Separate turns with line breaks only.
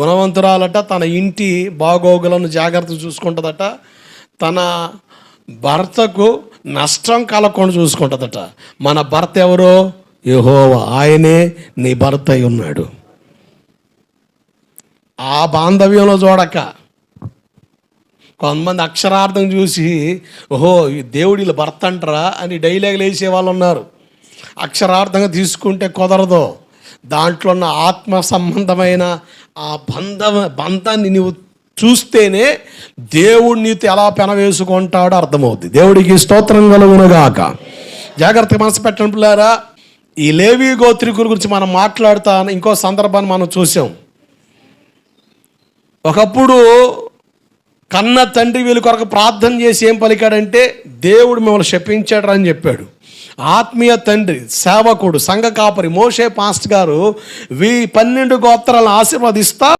గుణవంతురాలట తన ఇంటి బాగోగులను జాగ్రత్త చూసుకుంటుందట. తన భర్తకు నష్టం కలగకుండా చూసుకుంటుందట. మన భర్త ఎవరో? యహోవ. ఆయనే నీ భర్త అయి ఉన్నాడు. ఆ బాంధవ్యంలో చూడక. కొంతమంది అక్షరార్థం చూసి ఓహో ఈ దేవుడి భర్త అంటారా అని డైలాగులు వేసే వాళ్ళు ఉన్నారు. అక్షరార్థంగా తీసుకుంటే కుదరదు. దాంట్లో ఉన్న ఆత్మ సంబంధమైన ఆ బంధ బంధాన్ని నువ్వు చూస్తేనే దేవుడు నీతో ఎలా పెనవేసుకుంటాడో అర్థమవుతుంది దేవుడికి స్తోత్రం కలుగునుగాక. జాగ్రత్త మనసు పెట్టండి పిల్లారా. ఈ లేవీ గోత్రికుల గురించి మనం మాట్లాడుతా ఇంకో సందర్భాన్ని మనం చూసాం. ఒకప్పుడు కన్న తండ్రి వీళ్ళ కొరకు ప్రార్థన చేసి ఏం పలికాడంటే దేవుడు మిమ్మల్ని శపించాడు అని చెప్పాడు. ఆత్మీయ తండ్రి సేవకుడు సంఘ కాపరి మోషే పాస్ట్ గారు వీ పన్నెండు గోత్రాలను ఆశీర్వదిస్తా